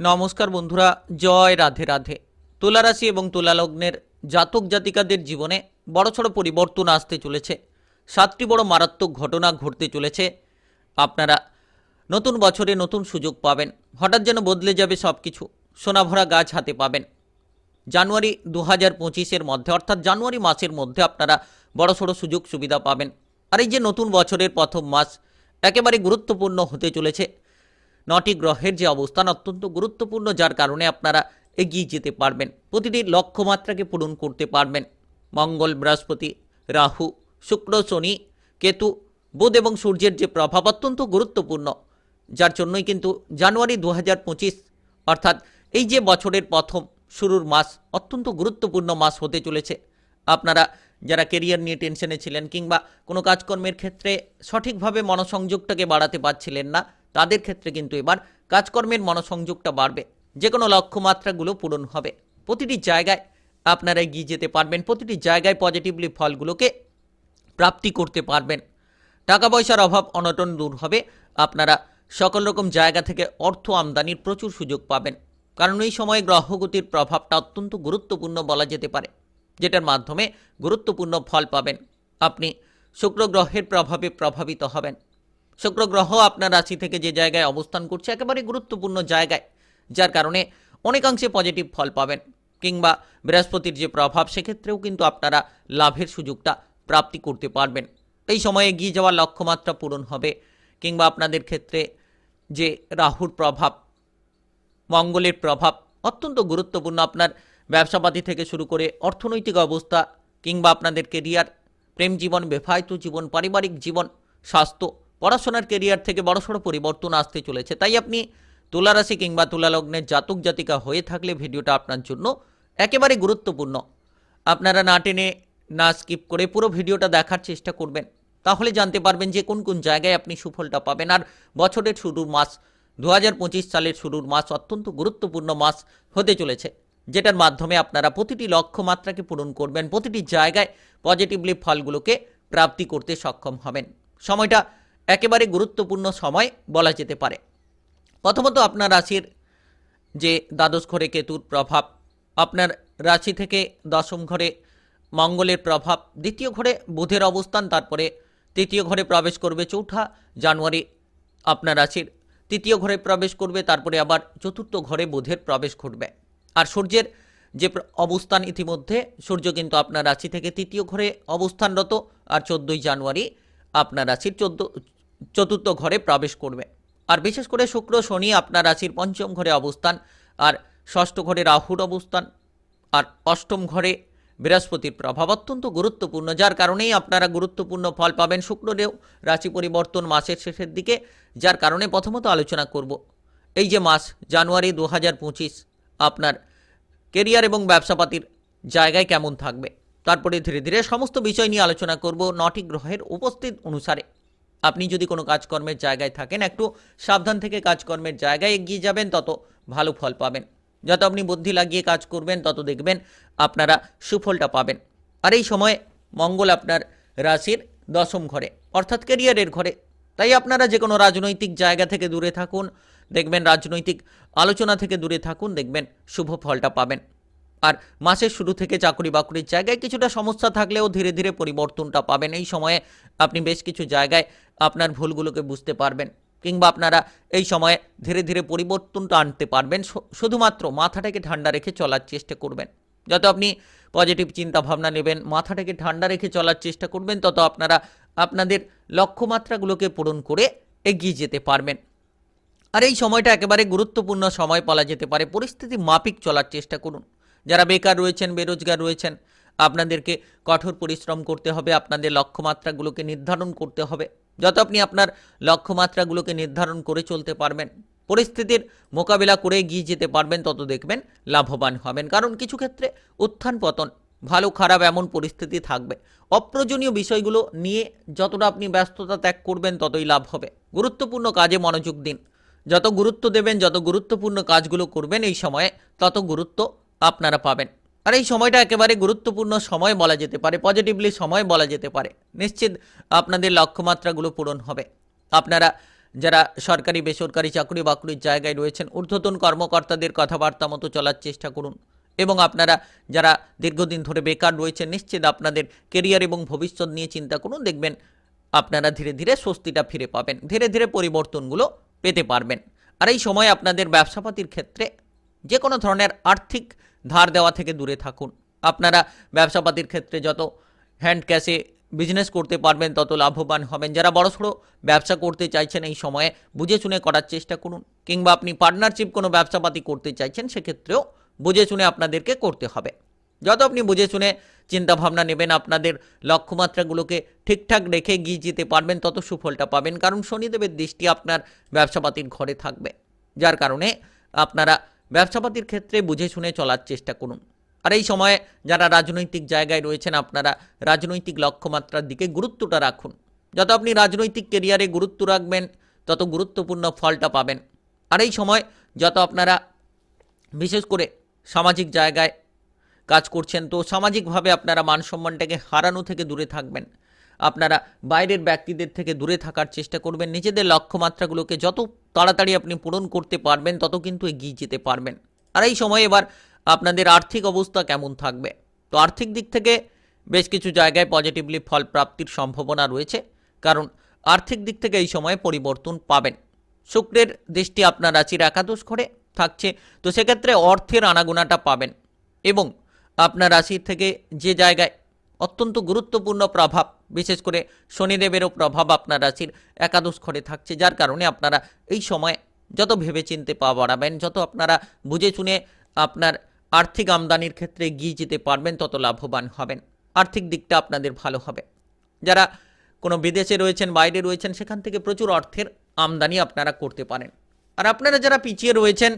নমস্কার বন্ধুরা, জয় রাধে রাধে। তুলা রাশি এবং তুলা লগ্নের জাতক জাতিকাদের জীবনে বড়সড় পরিবর্তন আসতে চলেছে। সাতটি বড় মারাত্মক ঘটনা ঘটতে চলেছে। আপনারা নতুন বছরে নতুন সুযোগ পাবেন। হঠাৎ যেন বদলে যাবে সব কিছু সোনাভরা গাছ হাতে পাবেন। জানুয়ারি দু হাজার পঁচিশের মধ্যে, অর্থাৎ জানুয়ারি মাসের মধ্যে আপনারা বড়সড় সুযোগ সুবিধা পাবেন। আর এই যে নতুন বছরের প্রথম মাস, একেবারে গুরুত্বপূর্ণ হতে চলেছে। নটি গ্রহের যে অবস্থান অত্যন্ত গুরুত্বপূর্ণ, যার কারণে আপনারা এগিয়ে যেতে পারবেন। প্রতিটি লক্ষ্যমাত্রাকে পূরণ করতে পারবেন। মঙ্গল, বৃহস্পতি, রাহু, শুক্র, শনি, কেতু, বুধ এবং সূর্যের যে প্রভাব অত্যন্ত গুরুত্বপূর্ণ, যার জন্যই কিন্তু জানুয়ারি দু হাজার পঁচিশ, অর্থাৎ এই যে বছরের প্রথম শুরুর মাস, অত্যন্ত গুরুত্বপূর্ণ মাস হতে চলেছে। আপনারা যারা কেরিয়ার নিয়ে টেনশনে ছিলেন কিংবা কোনো কাজকর্মের ক্ষেত্রে সঠিকভাবে মনোসংযোগটাকে বাড়াতে পারছিলেন না তাদের ক্ষেত্রে কিন্তু এবার কাজকর্মের মনোসংযোগটা বাড়বে। যে কোনো লক্ষ্যমাত্রাগুলো পূরণ হবে। প্রতিটি জায়গায় আপনারা এগিয়ে যেতে পারবেন, প্রতিটি জায়গায় পজিটিভলি ফলগুলোকে প্রাপ্তি করতে পারবেন। টাকা পয়সার অভাব অনটন দূর হবে। আপনারা সকল রকম জায়গা থেকে অর্থ আমদানির প্রচুর সুযোগ পাবেন। কারণ এই সময়ে গ্রহগতির প্রভাবটা অত্যন্ত গুরুত্বপূর্ণ বলা যেতে পারে, যেটার মাধ্যমে গুরুত্বপূর্ণ ফল পাবেন। আপনি শুক্র গ্রহের প্রভাবে প্রভাবিত হবেন। শুক্র গ্রহ আপনার রাশি থেকে যে জায়গায় অবস্থান করছে একেবারে গুরুত্বপূর্ণ জায়গায়, যার কারণে অনেকাংশে পজিটিভ ফল পাবেন কিংবা বৃহস্পতির যে প্রভাব, সেক্ষেত্রেও কিন্তু আপনারা লাভের সুযোগটা প্রাপ্তি করতে পারবেন। এই সময়ে এগিয়ে যাওয়ার লক্ষ্যমাত্রা পূরণ হবে কিংবা আপনাদের ক্ষেত্রে যে রাহুর প্রভাব, মঙ্গলের প্রভাব অত্যন্ত গুরুত্বপূর্ণ। আপনার ব্যবসাপাতি থেকে শুরু করে অর্থনৈতিক অবস্থা কিংবা আপনাদের কেরিয়ার প্রেম জীবন, বিবাহিত জীবন, পারিবারিক জীবন, স্বাস্থ্য পড়াশোনার কেরিয়ার থেকে বড়সড় পরিবর্তন আসতে চলেছে। তাই আপনি তুলারাশি কিংবা তুলালগ্নের জাতক জাতিকা হয়ে থাকলে ভিডিওটা আপনার জন্য একেবারে গুরুত্বপূর্ণ। আপনারা না টেনে, না স্কিপ করে পুরো ভিডিওটা দেখার চেষ্টা করবেন। তাহলে জানতে পারবেন যে কোন কোন জায়গায় আপনি সুফলটা পাবেন। আর বছরের শুরুর মাস দু হাজার পঁচিশ সালের শুরুর মাস অত্যন্ত গুরুত্বপূর্ণ মাস হতে চলেছে, যেটার মাধ্যমে আপনারা প্রতিটি লক্ষ্যমাত্রাকে পূরণ করবেন, প্রতিটি জায়গায় পজিটিভলি ফলগুলোকে প্রাপ্তি করতে সক্ষম হবেন। সময়টা একেবারে গুরুত্বপূর্ণ সময় বলা যেতে পারে। প্রথমত আপনার রাশির যে দ্বাদশ ঘরে কেতুর প্রভাব, আপনার রাশি থেকে দশম ঘরে মঙ্গলের প্রভাব, দ্বিতীয় ঘরে বুধের অবস্থান, তারপরে তৃতীয় ঘরে প্রবেশ করবে চৌঠা জানুয়ারি আপনার রাশির, তৃতীয় ঘরে প্রবেশ করবে, তারপরে আবার চতুর্থ ঘরে বুধের প্রবেশ ঘটবে। আর সূর্যের যে অবস্থান ইতিমধ্যে, সূর্য কিন্তু আপনার রাশি থেকে তৃতীয় ঘরে অবস্থানরত, আর চোদ্দোই জানুয়ারি আপনার রাশির চোদ্দ চতুর্থ ঘরে প্রবেশ করবে। আর বিশেষ করে শুক্র, শনি আপনার রাশির পঞ্চম ঘরে অবস্থান, আর ষষ্ঠ ঘরে রাহুর অবস্থান, আর অষ্টম ঘরে বৃহস্পতির প্রভাব অত্যন্ত গুরুত্বপূর্ণ, যার কারণেই আপনারা গুরুত্বপূর্ণ ফল পাবেন শুক্রদেও রাশি পরিবর্তন মাসের শেষের দিকে, যার কারণে প্রথমত আলোচনা করব। এই যে মাস, জানুয়ারি দু হাজার পঁচিশ, আপনার কেরিয়ার এবং ব্যবসাপাতির জায়গায় কেমন থাকবে? তারপরে ধীরে ধীরে সমস্ত বিষয় নিয়ে আলোচনা করব নটি গ্রহের উপস্থিত অনুসারে। আপনি যদি কোনো কাজকর্মের জায়গায় থাকেন, একটু সাবধান থেকে কাজকর্মের জায়গায় এগিয়ে যাবেন, তত ভালো ফল পাবেন। যত আপনি বুদ্ধি লাগিয়ে কাজ করবেন, তত দেখবেন আপনারা সুফলটা পাবেন। আর এই সময়ে মঙ্গল আপনার রাশির দশম ঘরে, অর্থাৎ কেরিয়ারের ঘরে। তাই আপনারা যে কোনো রাজনৈতিক জায়গা থেকে দূরে থাকুন, দেখবেন রাজনৈতিক আলোচনা থেকে দূরে থাকুন, দেখবেন শুভ ফলটা পাবেন। আর মাসের শুরু থেকে চাকরি বাকরির জায়গায় কিছুটা সমস্যা থাকলেও ধীরে ধীরে পরিবর্তনটা পাবেন। এই সময়ে আপনি বেশ কিছু জায়গায় আপনার ভুলগুলোকে বুঝতে পারবেন কিংবা আপনারা এই সময়ে ধীরে ধীরে পরিবর্তনটা আনতে পারবেন। শুধুমাত্র মাথাটাকে ঠান্ডা রেখে চলার চেষ্টা করবেন। যত আপনি পজিটিভ চিন্তা ভাবনা নেবেন, মাথাটাকে ঠান্ডা রেখে চলার চেষ্টা করবেন, তত আপনারা আপনাদের লক্ষ্যমাত্রাগুলোকে পূরণ করে এগিয়ে যেতে পারবেন। আর এই সময়টা একেবারে গুরুত্বপূর্ণ সময় বলা যেতে পারে। পরিস্থিতি মাপিক চলার চেষ্টা করুন। যারা বেকার রয়েছেন, বেরোজগার রয়েছেন, আপনাদেরকে কঠোর পরিশ্রম করতে হবে, আপনাদের লক্ষ্যমাত্রাগুলোকে নির্ধারণ করতে হবে। যত আপনি আপনার লক্ষ্যমাত্রাগুলোকে নির্ধারণ করে চলতে পারবেন, পরিস্থিতির মোকাবিলা করে এগিয়ে যেতে পারবেন, তত দেখবেন লাভবান হবেন। কারণ কিছু ক্ষেত্রে উত্থান পতন, ভালো খারাপ এমন পরিস্থিতি থাকবে। অপ্রয়োজনীয় বিষয়গুলো নিয়ে যতটা আপনি ব্যস্ততা ত্যাগ করবেন, ততই লাভ হবে। গুরুত্বপূর্ণ কাজে মনোযোগ দিন। যত গুরুত্ব দেবেন, যত গুরুত্বপূর্ণ কাজগুলো করবেন এই সময়ে, তত গুরুত্ব আপনারা পাবেন। আর এই সময়টা একেবারে গুরুত্বপূর্ণ সময় বলা যেতে পারে পজিটিভলি সময় বলা যেতে পারে। নিশ্চিত আপনাদের লক্ষ্যমাত্রাগুলো পূরণ হবে। আপনারা যারা সরকারি, বেসরকারি চাকরি বাকরির জায়গায় রয়েছেন, ঊর্ধ্বতন কর্মকর্তাদের কথাবার্তা মতো চলার চেষ্টা করুন। এবং আপনারা যারা দীর্ঘদিন ধরে বেকার রয়েছেন, নিশ্চিত আপনাদের কেরিয়ার এবং ভবিষ্যৎ নিয়ে চিন্তা করুন। দেখবেন আপনারা ধীরে ধীরে স্বস্তিটা ফিরে পাবেন। ধীরে ধীরে পরিবর্তনগুলো পেতে পারবেন। আর এই সময় আপনাদের ব্যবসাপাতির ক্ষেত্রে যে কোনো ধরনের আর্থিক ধার দেওয়া থেকে দূরে থাকুন। আপনারা ব্যবসাপাতির ক্ষেত্রে যত হ্যান্ড ক্যাশে বিজনেস করতে পারবেন, তত লাভবান হবেন। যারা বড়সড় ব্যবসা করতে চাইছেন এই সময়ে, বুঝে শুনে করার চেষ্টা করুন। কিংবা আপনি পার্টনারশিপ কোনো ব্যবসাপাতি করতে চাইছেন, সেক্ষেত্রেও বুঝে শুনে আপনাদেরকে করতে হবে। যত আপনি বুঝে শুনে চিন্তাভাবনা নেবেন, আপনাদের লক্ষ্যমাত্রাগুলোকে ঠিকঠাক রেখে গিয়ে যেতে পারবেন, তত সুফলটা পাবেন। কারণ শনিদেবের দৃষ্টি আপনার ব্যবসাপাতির ঘরে থাকবে। যার কারণে আপনারা ব্যবসাপাতির ক্ষেত্রে বুঝে শুনে চলার চেষ্টা করুন। আর এই সময়ে যারা রাজনৈতিক জায়গায় রয়েছেন, আপনারা রাজনৈতিক লক্ষ্যমাত্রার দিকে গুরুত্বটা রাখুন। যত আপনি রাজনৈতিক কেরিয়ারে গুরুত্ব রাখবেন, তত গুরুত্বপূর্ণ ফলটা পাবেন। আর এই সময় যত আপনারা বিশেষ করে সামাজিক জায়গায় কাজ করছেন, তো সামাজিকভাবে আপনারা মান সম্মানটাকে হারানো থেকে দূরে থাকবেন। আপনারা বাইরের ব্যক্তিদের থেকে দূরে থাকার চেষ্টা করবেন। নিজেদের লক্ষ্যমাত্রাগুলোকে যত তাড়াতাড়ি আপনি পূরণ করতে পারবেন তত কিন্তু এগিয়ে যেতে পারবেন। আর এই সময় এবার আপনাদের আর্থিক অবস্থা কেমন থাকবে? তো আর্থিক দিক থেকে বেশ কিছু জায়গায় পজিটিভলি ফল প্রাপ্তির সম্ভাবনা রয়েছে, কারণ আর্থিক দিক থেকে এই সময়ে পরিবর্তন পাবেন। শুক্রের দৃষ্টি আপনার রাশির একাদশ ঘরে থাকছে, তো সেক্ষেত্রে অর্থের আনাগোনাটা পাবেন এবং আপনার রাশির থেকে যে জায়গায় অত্যন্ত গুরুত্বপূর্ণ প্রভাব বিশেষ করে শনিদেবেরও প্রভাব আপনার রাশির একাদশ ঘরে থাকছে, যার কারণে আপনারা এই সময় যত ভেবেচিন্তে পা বাড়াবেন, যত আপনারা বুঝে শুনে আপনার আর্থিক আমদানির ক্ষেত্রে এগিয়ে যেতে পারবেন, তত লাভবান হবেন। আর্থিক দিকটা আপনাদের ভালো হবে। যারা কোনো বিদেশে রয়েছেন, বাইরে রয়েছেন, সেখান থেকে প্রচুর অর্থের আমদানি আপনারা করতে পারেন। আর আপনারা যারা পিছিয়ে রয়েছেন,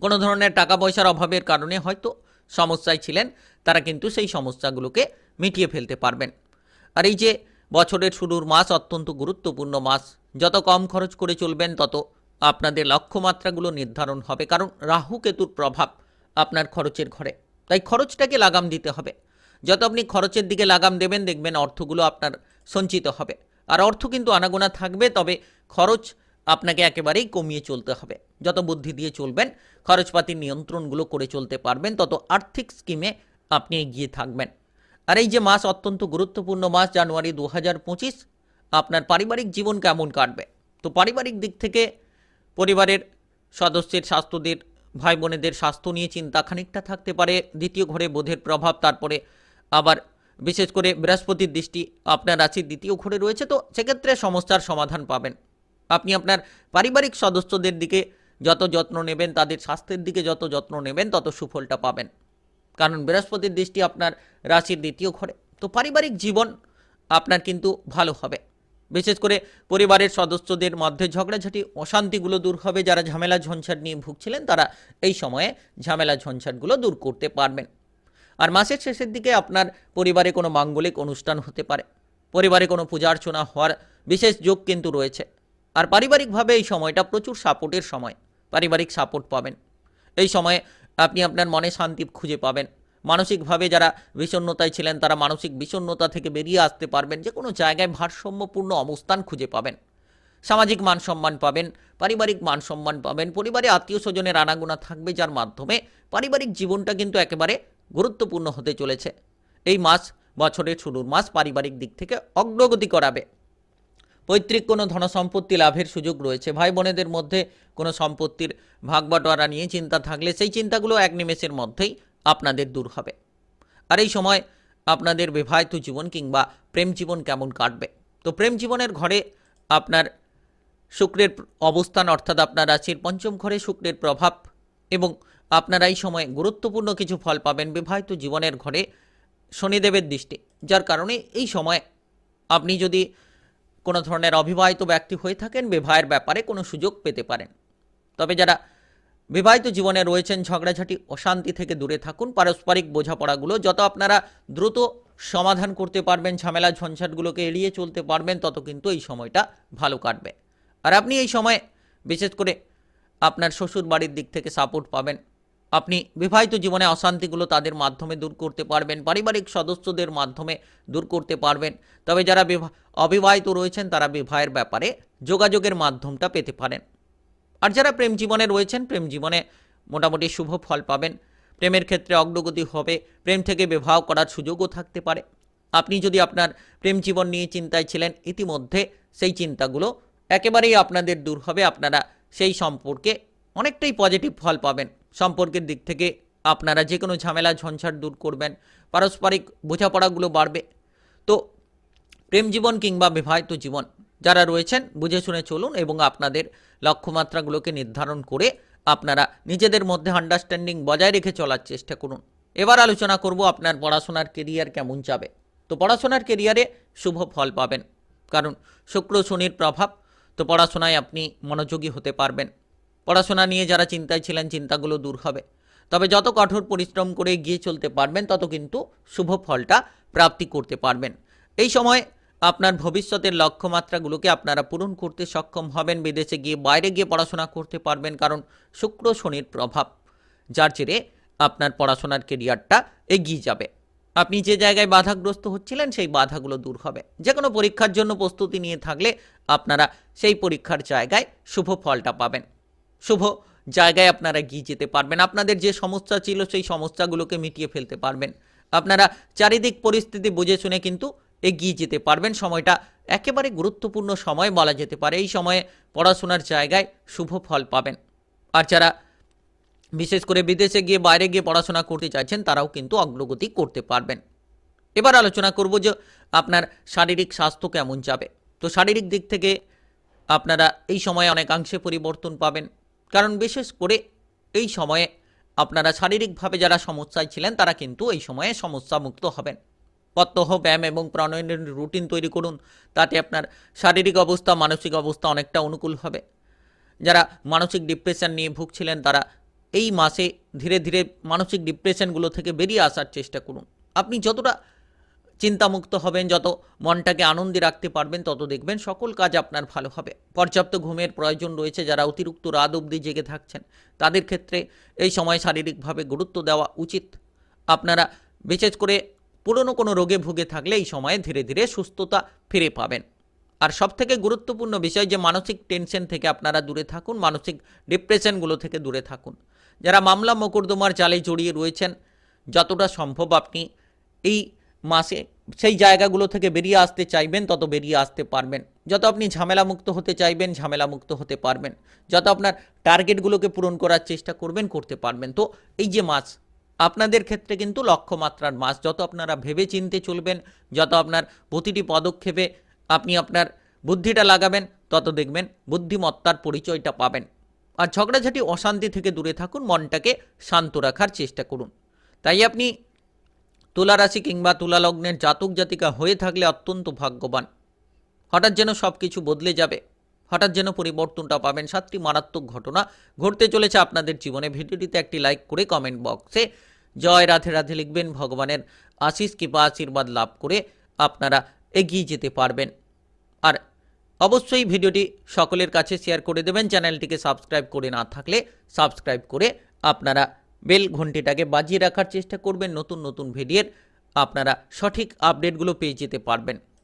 কোনো ধরনের টাকা পয়সার অভাবের কারণে হয়তো সমস্যায় ছিলেন, তারা কিন্তু সেই সমস্যাগুলোকে মিটিয়ে ফেলতে পারবেন। আর এই যে বছরের শুরুর মাস অত্যন্ত গুরুত্বপূর্ণ মাস, যত কম খরচ করে চলবেন, তত আপনাদের লক্ষ্যমাত্রাগুলো নির্ধারণ হবে। কারণ রাহু কেতুর প্রভাব আপনার খরচের ঘরে। তাই খরচটাকে লাগাম দিতে হবে। যত আপনি খরচের দিকে লাগাম দেবেন, দেখবেন অর্থগুলো আপনার সঞ্চিত হবে। আর অর্থ কিন্তু আনাগোনা থাকবে, তবে খরচ আপনাকে একেবারেই কমিয়ে চলতে হবে। যত বুদ্ধি দিয়ে চলবেন, খরচপাতির নিয়ন্ত্রণগুলো করে চলতে পারবেন, তত আর্থিক স্কিমে আপনি এগিয়ে থাকবেন। আর এই যে মাস অত্যন্ত গুরুত্বপূর্ণ মাস, জানুয়ারি দু হাজার পঁচিশ, আপনার পারিবারিক জীবন কেমন কাটবে? তো পারিবারিক দিক থেকে পরিবারের সদস্যের স্বাস্থ্যদের ভাই বোনেদের স্বাস্থ্য নিয়ে চিন্তা খানিকটা থাকতে পারে। দ্বিতীয় ঘরে বোধের প্রভাব, তারপরে আবার বিশেষ করে বৃহস্পতির দৃষ্টি আপনার রাশির দ্বিতীয় ঘরে রয়েছে। তো সেক্ষেত্রে সমস্যার সমাধান পাবেন। আপনি আপনার পারিবারিক সদস্যদের দিকে যত যত্ন নেবেন, তাদের স্বাস্থ্যের দিকে যত যত্ন নেবেন, তত সুফলটা পাবেন। কারণ বৃহস্পতির দৃষ্টি আপনার রাশির দ্বিতীয় ঘরে। তো পারিবারিক জীবন আপনার কিন্তু ভালো হবে। বিশেষ করে পরিবারের সদস্যদের মধ্যে ঝগড়াঝাটি, অশান্তিগুলো দূর হবে, যারা ঝামেলা ঝঞ্ঝাট নিয়ে ভুগছিলেন, তারা এই সময়ে ঝামেলা ঝঞ্ঝাটগুলো দূর করতে পারবেন। আর মাসের শেষের দিকে আপনার পরিবারে কোনো মাঙ্গলিক অনুষ্ঠান হতে পারে। পরিবারে কোনো পূজা অর্চনা হওয়ার বিশেষ যোগ কিন্তু রয়েছে। আর পারিবারিকভাবে এই সময়টা প্রচুর সাপোর্টের সময়, পারিবারিক সাপোর্ট পাবেন। এই সময়ে আপনি আপনার মনে শান্তি খুঁজে পাবেন। মানসিকভাবে যারা বিষণ্ণতায় ছিলেন, তারা মানসিক বিষণ্ণতা থেকে বেরিয়ে আসতে পারবেন। যে কোনো জায়গায় ভারসাম্যপূর্ণ অবস্থান খুঁজে পাবেন। সামাজিক মান সম্মান পাবেন, পারিবারিক মান সম্মান পাবেন, পরিবারে আত্মীয় স্বজনের আনাগোনা থাকবে, যার মাধ্যমে পারিবারিক জীবনটা কিন্তু একেবারে গুরুত্বপূর্ণ হতে চলেছে। এই মাস বছরের শুরুর মাস পারিবারিক দিক থেকে অগ্রগতি করাবে। পৈতৃক কোনো ধনসম্পত্তি লাভের সুযোগ রয়েছে। ভাই বোনেদের মধ্যে কোনো সম্পত্তির ভাগবাটোয়ারা নিয়ে চিন্তা থাকলে সেই চিন্তাগুলো এক নিমেষের মধ্যেই আপনাদের দূর হবে। আর এই সময় আপনাদের বিবাহিত জীবন কিংবা প্রেম জীবন কেমন কাটবে? তো প্রেম জীবনের ঘরে আপনার শুক্রের অবস্থান অর্থাৎ আপনার রাশির পঞ্চম ঘরে শুক্রের প্রভাব এবং আপনারা এই সময় গুরুত্বপূর্ণ কিছু ফল পাবেন বিবাহিত জীবনের ঘরে শনিদেবের দৃষ্টি। যার কারণে এই সময় আপনি যদি কোনো ধরনের অবিবাহিত ব্যক্তি হয়ে থাকেন, বিবাহের ব্যাপারে কোনো সুযোগ পেতে পারেন। তবে যারা বিবাহিত জীবনে রয়েছেন, ঝগড়াঝাটি, অশান্তি থেকে দূরে থাকুন, পারস্পরিক বোঝাপড়াগুলো যত আপনারা দ্রুত সমাধান করতে পারবেন, ঝামেলা ঝঞ্ঝাটগুলোকে এড়িয়ে চলতে পারবেন, তত কিন্তু এই সময়টা ভালো কাটবে। আর আপনি এই সময় বিশেষ করে আপনার শ্বশুর বাড়ির দিক থেকে সাপোর্ট পাবেন। আপনি বিবাহিত জীবনে অশান্তিগুলো তাদের মাধ্যমে দূর করতে পারবেন, পারিবারিক সদস্যদের মাধ্যমে দূর করতে পারবেন। তবে যারা বিবাহ- অবিবাহিত রয়েছেন তারা বিবাহের ব্যাপারে যোগাযোগের মাধ্যমটা পেতে পারেন। আর যারা প্রেম জীবনে রয়েছেন, প্রেম জীবনে মোটামুটি শুভ ফল পাবেন। প্রেমের ক্ষেত্রে অগ্রগতি হবে, প্রেম থেকে বিবাহ করার সুযোগও থাকতে পারে। আপনি যদি আপনার প্রেম জীবন নিয়ে চিন্তায় ছিলেন, ইতিমধ্যে সেই চিন্তাগুলো একেবারেই আপনাদের দূর হবে, আপনারা সেই সম্পর্কে অনেকটাই পজিটিভ ফল পাবেন। সম্পর্কের দিক থেকে আপনারা যে কোনো ঝামেলা, ঝঞ্ঝাট দূর করবেন। পারস্পরিক বোঝাপড়াগুলো বাড়বে। তো প্রেম জীবন কিংবা বিবাহিত জীবন, যারা রয়েছেন, বুঝে শুনে চলুন এবং আপনাদের লক্ষ্যমাত্রাগুলোকে নির্ধারণ করে আপনারা নিজেদের মধ্যে আন্ডারস্ট্যান্ডিং বজায় রেখে চলার চেষ্টা করুন। এবার আলোচনা করব আপনার পড়াশোনার কেরিয়ার কেমন যাবে। তো পড়াশোনার কেরিয়ারে শুভ ফল পাবেন। কারণ শুক্র, শনির প্রভাব, তো পড়াশোনায় আপনি মনোযোগী হতে পারবেন। পড়াশোনা নিয়ে যারা চিন্তায় ছিলেন, চিন্তাগুলো দূর হবে। তবে যত কঠোর পরিশ্রম করে এগিয়ে চলতে পারবেন, তত কিন্তু শুভ ফলটা প্রাপ্তি করতে পারবেন। এই সময় আপনার ভবিষ্যতের লক্ষ্যমাত্রাগুলোকে আপনারা পূরণ করতে সক্ষম হবেন, বিদেশে গিয়ে বাইরে গিয়ে পড়াশোনা করতে পারবেন, কারণ শুক্র শনির প্রভাব, যার জেরে আপনার পড়াশোনার কেরিয়ারটা এগিয়ে যাবে। আপনি যে জায়গায় বাধাগ্রস্ত হচ্ছিলেন, সেই বাধাগুলো দূর হবে। যে কোনো পরীক্ষার জন্য প্রস্তুতি নিয়ে থাকলে আপনারা সেই পরীক্ষার জায়গায় শুভ ফলটা পাবেন। শুভ জায়গায় আপনারা গিয়ে যেতে পারবেন। আপনাদের যে সমস্যা ছিল সেই সমস্যাগুলোকে মিটিয়ে ফেলতে পারবেন। আপনারা চারিদিক পরিস্থিতি বুঝে শুনে কিন্তু এগিয়ে যেতে পারবেন। সময়টা একেবারে গুরুত্বপূর্ণ সময় বলা যেতে পারে। এই সময়ে পড়াশোনার জায়গায় শুভ ফল পাবেন। আর যারা বিশেষ করে বিদেশে গিয়ে বাইরে গিয়ে পড়াশোনা করতে চাইছেন, তারাও কিন্তু অগ্রগতি করতে পারবেন। এবার আলোচনা করব যে আপনার শারীরিক স্বাস্থ্য কেমন যাবে। তো শারীরিক দিক থেকে আপনারা এই সময়ে অনেকাংশে পরিবর্তন পাবেন। কারণ বিশেষ করে এই সময়ে আপনারা শারীরিকভাবে যারা সমস্যায় ছিলেন, তারা কিন্তু এই সময়ে সমস্যা মুক্ত হবেন প্রত্যহ ব্যায়াম এবং প্রাণায়ামের রুটিন তৈরি করুন, তাতে আপনার শারীরিক অবস্থা, মানসিক অবস্থা অনেকটা অনুকূল হবে। যারা মানসিক ডিপ্রেশন নিয়ে ভুগছিলেন, তারা এই মাসে ধীরে ধীরে মানসিক ডিপ্রেশনগুলো থেকে বেরিয়ে আসার চেষ্টা করুন। আপনি যতটা চিন্তামুক্ত হবেন, যত মনটাকে আনন্দে রাখতে পারবেন, তত দেখবেন সকল কাজ আপনার ভালো হবে। পর্যাপ্ত ঘুমের প্রয়োজন রয়েছে যারা অতিরিক্ত রাত অবধি জেগে থাকছেন। তাদের ক্ষেত্রে এই সময় শারীরিকভাবে গুরুত্ব দেওয়া উচিত। আপনারা বিশেষ করে পুরনো কোনো রোগে ভুগে থাকলে এই সময়ে ধীরে ধীরে সুস্থতা ফিরে পাবেন। আর সবথেকে গুরুত্বপূর্ণ বিষয় যে মানসিক টেনশন থেকে আপনারা দূরে থাকুন, মানসিক ডিপ্রেশনগুলো থেকে দূরে থাকুন। যারা মামলা, মোকদ্দমার জালে জড়িয়ে রয়েছেন, যতটা সম্ভব আপনি এই মাসে সেই জায়গাগুলো থেকে বেরিয়ে আসতে চাইবেন, তত বেরিয়ে আসতে পারবেন। যত আপনি ঝামেলা মুক্ত হতে চাইবেন ঝামেলা মুক্ত হতে পারবেন। যত আপনার টার্গেটগুলোকে পূরণ করার চেষ্টা করবেন, করতে পারবেন। তো এই যে মাস, আপনাদের ক্ষেত্রে কিন্তু লক্ষ্যমাত্রার মাস। যত আপনারা ভেবে চিনতে চলবেন, যত আপনার প্রতিটি পদক্ষেপে আপনি আপনার বুদ্ধিটা লাগাবেন, তত দেখবেন বুদ্ধিমত্তার পরিচয়টা পাবেন। আর ঝগড়াঝাটি, অশান্তি থেকে দূরে থাকুন, মনটাকে শান্ত রাখার চেষ্টা করুন। তাই আপনি তুলা রাশি কিংবা তুলা লগ্নের জাতক জাতিকা হয়ে থাকলে অত্যন্ত ভাগ্যবান। হঠাৎ যেন সব কিছু বদলে যাবে। হঠাৎ যেন পরিবর্তনটা পাবেন। সাতটি মারাত্মক ঘটনা ঘটতে চলেছে আপনাদের জীবনে। ভিডিওটিতে একটি লাইক করে কমেন্ট বক্সে জয় রাধে রাধে লিখবেন। ভগবানের আশিস কৃপা, আশীর্বাদ লাভ করে আপনারা এগিয়ে যেতে পারবেন। আর অবশ্যই ভিডিওটি সকলের কাছে শেয়ার করে দেবেন। চ্যানেলটিকে সাবস্ক্রাইব করে না থাকলে সাবস্ক্রাইব করে আপনারা বেল ঘন্টিটাকে বাজিয়ে রাখার চেষ্টা করবেন। নতুন নতুন ভিডিওর আপনারা সঠিক আপডেটগুলো পেয়ে যেতে পারবেন।